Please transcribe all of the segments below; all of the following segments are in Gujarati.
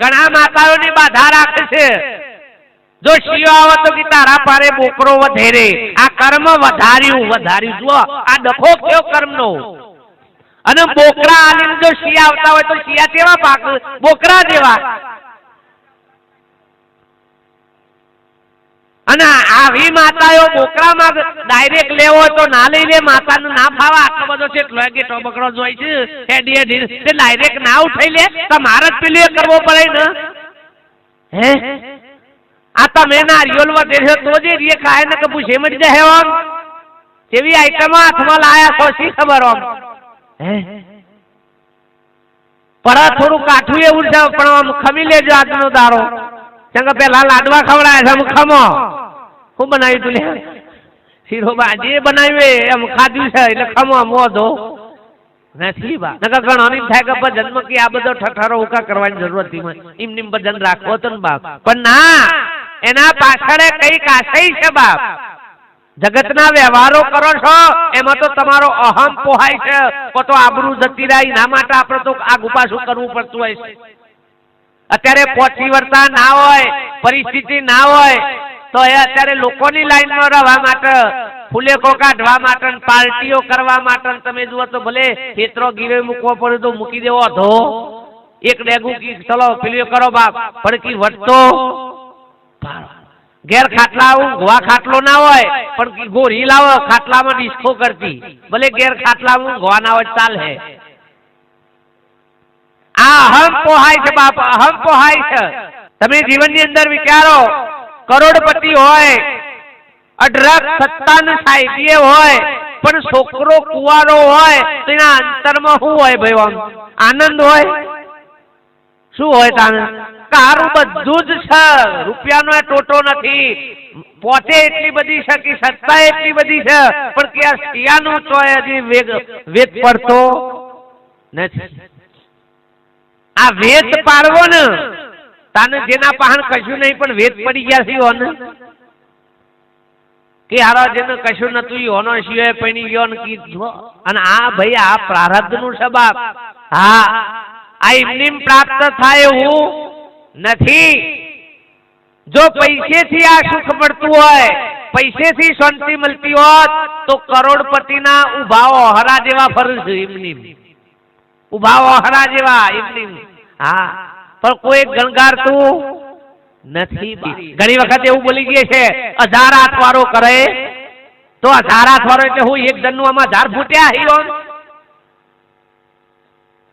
ઘણા માતાઓની બાધા રાખે છે. જો શિવ આવે તો કે તારા પારે બોકરો વધેરે આ કર્મ વધાર્યું વધાર્યું. જુઓ, આ ડખો કયો કર્મનો? અને બોકરા આલીને જો શિયા આવતા હોય તો શિયા કેવા પાક બોકરા જેવા. અને આવી માતાઓ બોકરામાં ડાયરેક્ટ લેવો તો ના લઈ લે માતાનું ના ફાવા. આટલો બધો છે કે ટોબકડો જોઈ છે, હેડી હેડી. તે ડાયરેક્ટ ના ઉઠાઈ લે. તમારે જ પેલું કરવો પડે ને. હે? આ તમે ના રિયોલ વધે છે તો જે રે ખાય ને કે પૂછે મળી જાય આમ જેવી આઈટમ હાથમાં લાયા છો, શી ખબર આમ? હે? પરત થોડું કાઠું એવું છે પણ આમ ખમી લેજો આજનો દારો કે પેલા લાડવા ખવડાય છે ખમો. શું બનાવ્યું તું લે? શીરો બાજી બનાવ્યું એમ ખાધું છે, એટલે ખમો મોધો. નથી બા નકર ઘણોની થાય કે ભજનમાં કે આ બધો ઠઠારો ઉકા કરવાની જરૂર હતી એમ નીમ ભજન રાખવો તો ને બાપ. પણ ના, એના પાછળ કંઈક આશય છે બાપ. જગતના વ્યવહારો કરો છો, એમાં તો તમારો અહમ પોહાય છે. કો તો આબરૂ જતી રહી ના માટે આપણે તો આ પાછું કરવું પડતું હોય છે. અત્યારે પોચી વર્તા ના હોય, પરિસ્થિતિ ના હોય તો એ અત્યારે લોકોની લાઈનમાં રહેવા માટે ફૂલેકો કાઢવા માટે પાર્ટીઓ કરવા માટે તમે જુઓ તો ભલે ખેતરો ગીરે મૂકવો પડે તો મૂકી દેવો અધો. એક ડેગુ કી, ચલો પેલું કરો બાપ, પડકી વટતો. ઘેર ખાટલા ઊંઘવા ખાટલો ના હોય, પણ ગોરી લાવો, ખાટલામાં ડિસ્કો કરતી. ભલે ઘેર ખાટલામાં ઊંઘવા ના હોય ચાલે. આ અહમ પોહાય છે બાપ, અહમ પોહાય છે. તમે જીવનની અંદર વિચારો કરોડપતિ હોય, અઢળક સત્તાનું સાહિત્ય હોય, પણ છોકરો કુવારો હોય, તો અંતરમાં શું હોય ભાઈ આમ આનંદ હોય? શું હોય તાને કારું બધું જ છે, રૂપિયાનો એ ટોટો નથી. પોતે એટલી બધી છે કે સત્તા એટલી બધી છે, પણ કે આ શિયાનું તો હજી વેગ વેગ પડતો નથી. આ વેત પાડવો ને તાને જેના પાહણ કશું નહીં પણ વેદ પડી ગયા છે યોને કે હારા જેને કશું નતું યોનો સિવાય પૈણી ગયો ને કીધો અને આ ભાઈ આ પ્રારબ્ધનું છે હા આ એમની પ્રાપ્ત થાય એવું નથી. જો પૈસેથી આ સુખ મળતું હોય પૈસેથી શાંતિ મળતી હોત તો કરોડપતિના ઉભાઓ હરા જેવા ફરું છે એમની ઉભાઓ હરા જેવા એમની હા. પણ કોઈ ગણગારતું નથી ઘણી વખત એવું બોલી ગયે છે હજાર હાથ કરે. તો હજાર હાથ એટલે હું એક જણનું આમાં હજાર ફૂટ્યા, હીરો?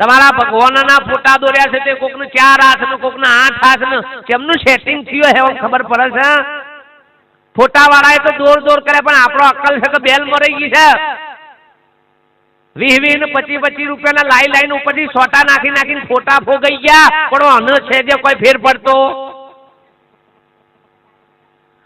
તમારા ભગવાનના ફોટા દોર્યા છે તે કોકનું ચાર હાથનું કોકના આઠ હાથનું કેમનું સેટિંગ થયું હે ખબર પડે છે ફોટા વાળાએ તો દોર દોર કરે પણ આપણો અક્કલ છે કે બેલ મરી ગઈ છે. વીસ ને પચીસ પચીસ રૂપિયાના લાઈ લાઈન ઉપરથી સોટા નાખી નાખીને ફોટા ફોગાઈ ગયા. પણ અન છે જે કોઈ ફેર પડતો?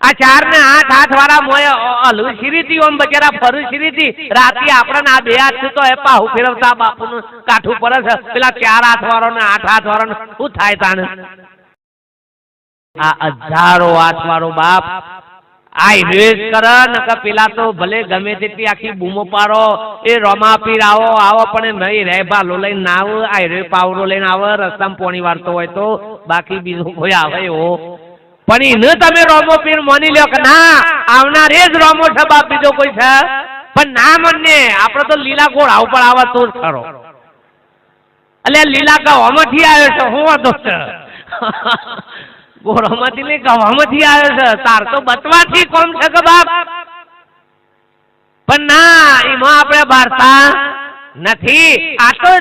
આ ચાર ને આઠ હાથ વાળા મોય હલવું શીરીતી ઓમ બચારા ફરું શીરીતી રાતે આપણે આ બે હાથ તો એ પાહુ ફેરવતા બાપુનું કાઠું પરસ પેલા ચાર હાથ વાળો ને આઠ હાથ વાળો ને શું થાય તાને આ હજારો હાથ વાળો બાપ આ ઇન્વેસ્ટ કર ને કે પેલા તો ભલે ગમે તેટલી આખી બૂમો પાડો, એ રોમા પીર આવો આવો, પણ નહીં રે ભાલો લઈને આવો, આ રે પાવરો લઈને આવે, રસ્તામાં પોણી વાળતો હોય તો બાકી બીજું કોઈ આવે એવો. પણ એને તમે રોમો પીર માની લ્યો કે ના, આવનાર એ જ રોમો છે બાપ બીજો કોઈ છે? પણ ના મને આપણે તો લીલા ગોળ આવ પણ આવે તો ખરો. એટલે લીલા ગવામાંથી આવ્યો છે, હું વાંધો છે? ગોળામાંથી નહીં, ગવામાંથી આવે છે. તાર તો બતવાથી કોમ છે કે બાપ? પણ ના, એમાં આપણે બારતા નથી. આ તો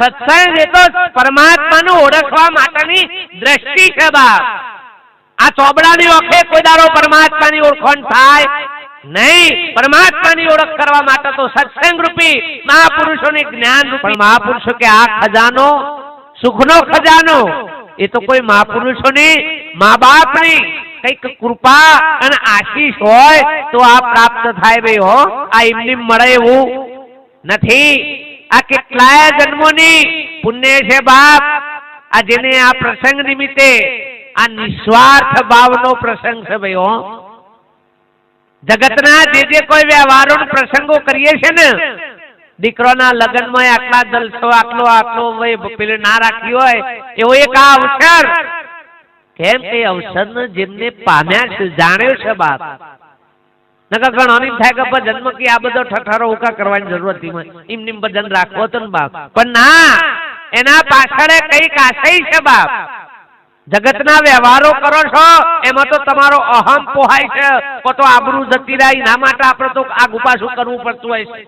સત્સંગ એ તો પરમાત્માનું ઓળખવા માટેની દ્રષ્ટિ છે બાપ. આ ચોબડાની ઓખે કોઈ દારો પરમાત્માની ઓળખાણ થાય નહીં. પરમાત્માની ઓળખ કરવા માટે તો સત્સંગ રૂપી મહાપુરુષોની જ્ઞાન રૂપી મહાપુરુષો કે આ ખજાનો સુખનો ખજાનો? એ તો કોઈ મહાપુરુષોની મા બાપની કંઈક કૃપા અને આશીષ હોય તો આ પ્રાપ્ત થાય ભાઈ હો. આ એમની મળે એવું નથી. આ કેટલાય જન્મોની પુણ્ય છે બાપ. આ જેને આ પ્રસંગ નિમિત્તે આ નિસ્વાર્થ ભાવનો પ્રસંગ છે ભાઈ હો. જગતના જે જે કોઈ વ્યવહારો પ્રસંગો કરીએ છે ને, દીકરોના લગ્નમાં આટલા જલસો આટલો આટલો પેલું ના રાખ્યું હોય, એવો એક આ અવસર કેમ કે અવસર જેમને પામ્યા છે, જાણ્યો છે બાપ. નકર ઘણોની થાય કે ભજન કે આ બધો ઠઠારો ઉકા કરવાની જરૂર હતી એમ. નિમ ભજન રાખવો તો બાપ. પણ ના, એના પાછળ કંઈક આશય છે બાપ. જગતના વ્યવહારો કરો છો, એમાં તો તમારો અહમ પોહાય છે. તો આબરૂ જતી રહી, એના માટે આપણે તો આગુ પાછું કરવું પડતું હોય છે?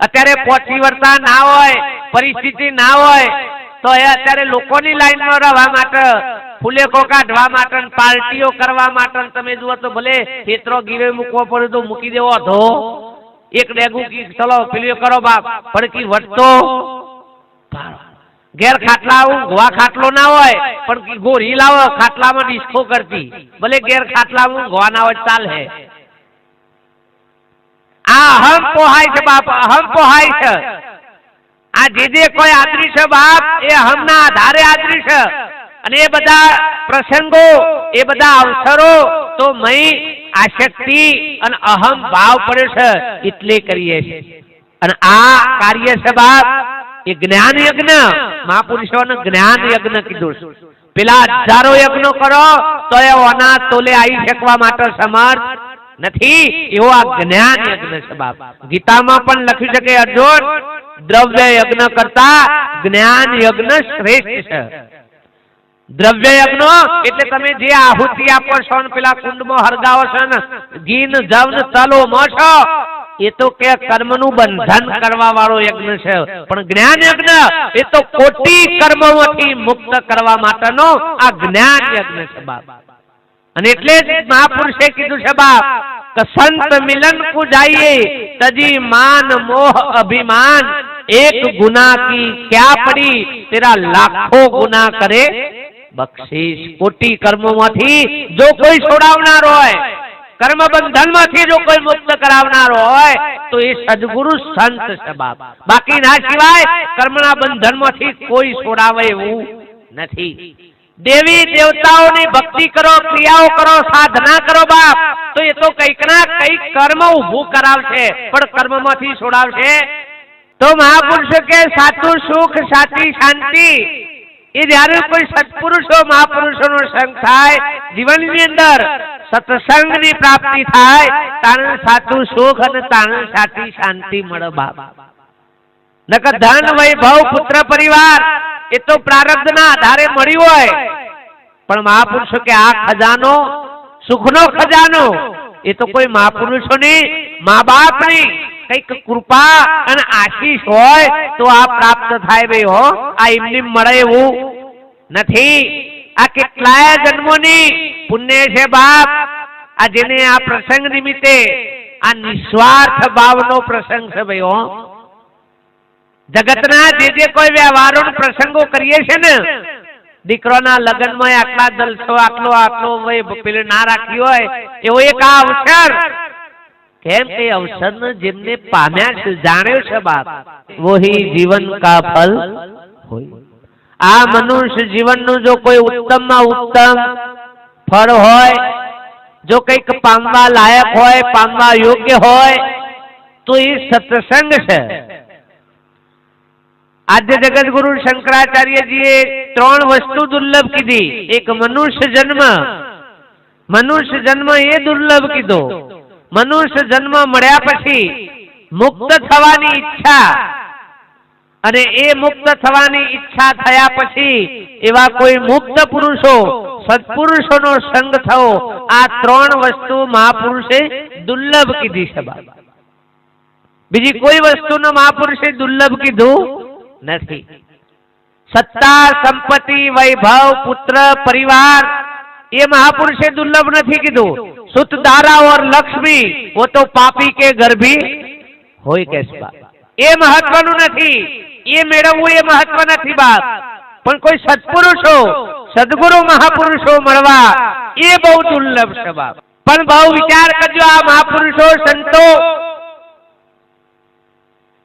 અત્યારે પોચી વર્તા ના હોય, પરિસ્થિતિ ના હોય, તો એ અત્યારે લોકોની લાઈનમાં રહેવા માટે ફૂલેકો કાઢવા માટે ને પાર્ટીઓ કરવા માટે તમે જુઓ તો ભલે ખેતરો ગીવે મૂકવો પડે તો મૂકી દેવો ધો એક ડેગું ચલો પેલું કરો બાપ. પડકી વટતો. ઘેર ખાટલા ગોવા ખાટલો ના હોય પણ ગોરી લાવો, ખાટલામાં ડિસ્કો કરતી. ભલે ઘેર ખાટલામાં ગોવા ના હોય ચાલે આ અહમ પોહાય છે બાપ, અહમ પોહાય છે. આ જે જે કોઈ આદરી છે બાપ, એ હમના આધારે આદરી છે. અને એ બધા પ્રસંગો, એ બધા અવસરો તો મય આશક્તિ અને અહમ ભાવ પડે છે, એટલે કરીએ છે અને આ કાર્ય સભા એ જ્ઞાન યજ્ઞ, મહાપુરુષોને જ્ઞાન યજ્ઞ કીધું પેલા હજારો યજ્ઞો કરો તો એ અનાથ તોલે આવી શકવા માટે સમર્થ નથી. એવો આ જ્ઞાન યજ્ઞ છે બાપ ગીતામાં પણ લખી શકે અર્જુન, દ્રવ્ય યજ્ઞ કરતા જ્ઞાન યજ્ઞ શ્રેષ્ઠ છે. દ્રવ્ય યજ્ઞ એટલે તમે જે આહુતિ આપો છો ને પેલા કુંડમાં હરગાવો છો ને, ગીન, જવન, તલો મો એ તો કે કર્મનું બંધન કરવા વાળો યજ્ઞ છે. પણ જ્ઞાન યજ્ઞ એ તો કોટી કર્મોમાંથી મુક્ત કરવા માટેનો આ જ્ઞાન યજ્ઞ છે બાપ. અને એટલે જ મહાપુરુષે કીધું છે બાપ, કે સંત મિલન કુ જાઈએ, તજી માન, મોહ, અભિમાન, એક ગુના કી ક્યા પડી, તેરા લાખો ગુના કરે બક્ષિસ કોટી કર્મોમાંથી જો કોઈ છોડાવનાર હોય કર્મ બંધનમાંથી જો કોઈ મુક્ત કરાવનાર હોય, તો એ સદગુરુ સંત છે બાકી ના સિવાય કર્મના બંધનમાંથી કોઈ છોડાવે એવું નથી. દેવી દેવતાઓની ભક્તિ કરો, ક્રિયાઓ કરો, સાધના કરો બાપ, તો એ તો કંઈક ના કંઈક કર્મ ઉભું કરાવશે, પણ કર્મમાંથી છોડાવશે. તો મહાપુરુષ કે સાચું સુખ, સાચી શાંતિ એ જ્યારે કોઈ સત્પુરુષો મહાપુરુષોનો સંગ થાય જીવનની અંદર સત્સંગની પ્રાપ્તિ થાય તાણે સાચું સુખ અને તાણે સાચી શાંતિ મળે બાપ. નકર ધન વૈભવ પુત્ર પરિવાર એ તો પ્રારબ્ધના આધારે મળ્યું હોય. પણ મહાપુરુષો કે આ ખજાનો સુખનો ખજાનો એ તો કોઈ મહાપુરુષોની મા બાપની કંઈક કૃપા અને આશીષ હોય તો આ પ્રાપ્ત થાય ભાઈ હો. આ એમને મળે એવું નથી. આ કેટલાય જન્મોની પુણ્ય છે બાપ. આ જેને આ પ્રસંગ નિમિત્તે આ નિસ્વાર્થ ભાવનો પ્રસંગ છે ભાઈ હો. જગતના જે જે કોઈ વ્યવહારો પ્રસંગો કરીએ છે ને, દીકરોના લગ્નમાં આટલા જલસો આટલો આટલો વય પેલું ના રાખ્યું હોય, એવો એક આ અવસર કેમ કે અવસરને જેમને પામ્યા છે જાણ્યો છે બાપ વોહી જીવન કા ફલ હોય. આ મનુષ્ય જીવનનું જો કોઈ ઉત્તમમાં ઉત્તમ ફળ હોય જો કંઈક પામવા લાયક હોય પામવા યોગ્ય હોય તો એ સત્સંગ છે. આદ્ય જગતગુરુ શંકરાચાર્યજીએ ત્રણ વસ્તુ દુર્લભ કીધી. એક મનુષ્ય જન્મ. મનુષ્ય જન્મ એ દુર્લભ કીધો. મનુષ્ય જન્મ મળ્યા પછી મુક્ત થવાની ઈચ્છા. અને એ મુક્ત થવાની ઈચ્છા થયા પછી એવા કોઈ મુક્ત પુરુષો, સત્પુરુષોનો સંગ થવો, આ ત્રણ વસ્તુ મહાપુરુષે દુર્લભ કીધી છે બીજી કોઈ વસ્તુનો મહાપુરુષે દુર્લભ કીધું નથી. સત્તા, સંપત્તિ, વૈભવ, પુત્ર, પરિવાર એ મહાપુરુષે દુર્લભ નથી કીધું. સુત દારા और લક્ષ્મી वो तो પાપી કે ઘર ભી હોય કેસ બાપ એ મહત્વનું નથી એ મેળવવું એ મહત્વ નથી બાપ પણ કોઈ સત્પુરુષો સદગુરુ મહાપુરુષો મળવા એ બહુ દુર્લભ છે બાપ પણ બહુ વિચાર કરજો આ મહાપુરુષો સંતો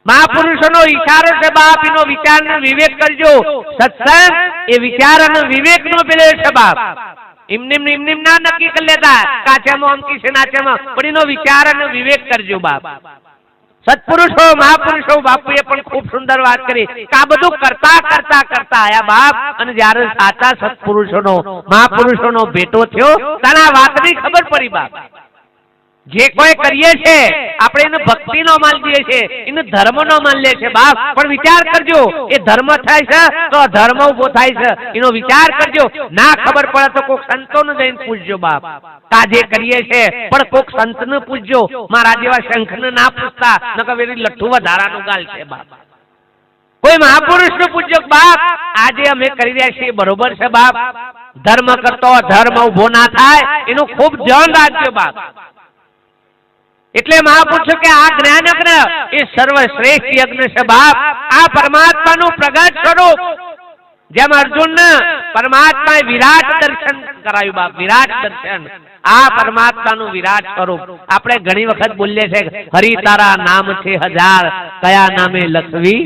મહાપુરુષોનો ઈશારો છે બાપ એનો વિચાર ને વિવેક કરજો સત્સંગ એ વિચાર અને વિવેક નો પેલો છે બાપ એમનેમ ને એમનેમ ના નક્કી સત્પુરુષો, મહાપુરુષો, બાપુએ પણ ખૂબ સુંદર વાત કરી. આ બધું કરતા કરતા કરતા આયા બાપ. અને જ્યારે સાચા સત્પુરુષોનો, મહાપુરુષોનો ભેટો થયો તારા વાતની ખબર પડી બાપ. જે કોઈ કરીએ છે, આપણે એને ભક્તિનો માન દઈએ છે, એને ધર્મનો માન લે છે, બાપ. પણ વિચાર કરજો, એ ધર્મ થાય છે, તો અધર્મ ઊભો થાય છે. એનો વિચાર કરજો. ના ખબર પડે તો કોક સંતોને જઈને પૂછજો, બાપ. કા જે કરીએ છે, પણ કોક સંતને પૂછજો, મારા જેવા શંખને ના પૂછતા, નકર વેરી લઠ્ઠુ વધારાનું ગાલ છે, બાપ. કોઈ મહાપુરુષ પૂછજો કે બાપ, આજે અમે કરી રહ્યા છીએ, બરોબર છે, બાપ. ધર્મ કરતો ધર્મ ઊભો ના થાય, એનું ખૂબ ધ્યાન રાખજો, બાપ. એટલે મહાપુરુષો કે આ જ્ઞાન એ સર્વશ્રેષ્ઠ યજ્ઞ છે બાપ. આ પરમાત્માનું પ્રગટ સ્વરૂપ. જેમ અર્જુન પરમાત્માએ વિરાટ દર્શન કરાયું બાપ, વિરાટ દર્શન. આ પરમાત્માનું વિરાટ સ્વરૂપ. આપણે ઘણી વખત બોલીએ છે હરિ તારા નામ છે હજાર, કયા નામે લખવી?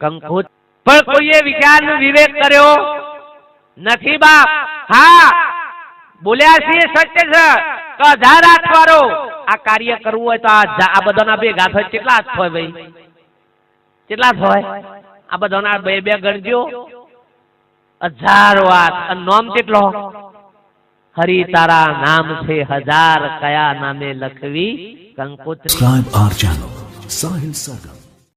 કંકુત પણ કોઈએ વિચાર વિવેક કર્યો નથી બાપ. હા, બોલ્યા છીએ સત્ય છે. તો હજાર વાળો આ કાર્ય કરવું હોય તો આ બધાના ભેગા થાય. કેટલા હાથ હોય ભાઈ? કેટલા હોય? આ બધાના બે બે ગણજો. હજારો હાથ. નોમ કેટલો? હરિ તારા નામ છે હજાર, કયા નામે લખવી? કંકોત્રી Subscribe our channel Sahil Sagar.